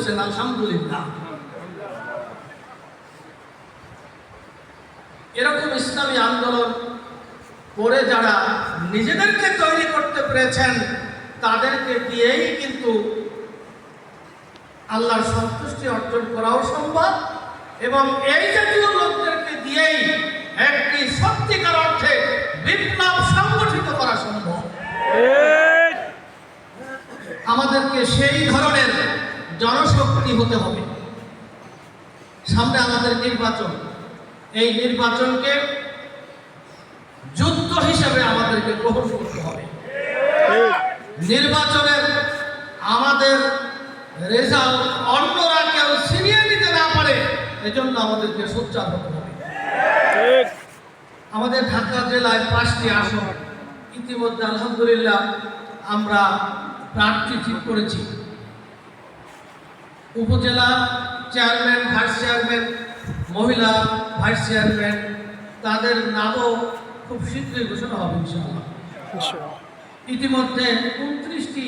বলতেছেন আলহামদুলিল্লাহ। এরকম ইসলামী আন্দোলন করে যারা নিজেদেরকে তৈরি করতে পেরেছেন তাদেরকে দিয়েই কিন্তু আল্লাহর সন্তুষ্টি অর্জন করাও সম্ভব এবং এই জাতীয় লোকদেরকে দিয়েই একটি সত্যিকার অর্থে বিপ্লব সংগঠিত করা সম্ভব। আমাদেরকে সেই ধরনের জনশক্তি হতে হবে। সামনে আমাদের নির্বাচন। এই নির্বাচনকে যুদ্ধ হিসেবে আমাদেরকে গ্রহণ করতে হবে। নির্বাচনের আমাদের রেজাল্ট অন্যরা কেউ ছিনিয়ে নিতে না পারে, এজন্য আমাদেরকে সোচ্চার হতে হবে। আমাদের ঢাকা জেলায় পাঁচটি আসন। ইতিমধ্যে আলহামদুলিল্লাহ আমরা প্রার্থী ঠিক করেছি। উপজেলা চেয়ারম্যান ভাইস চেয়ারম্যান মহিলা ভাইস চেয়ারম্যান তাদের নামও খুব শীঘ্রই ঘোষণা হবে ইনশাআল্লাহ। ইতিমধ্যে উনত্রিশটি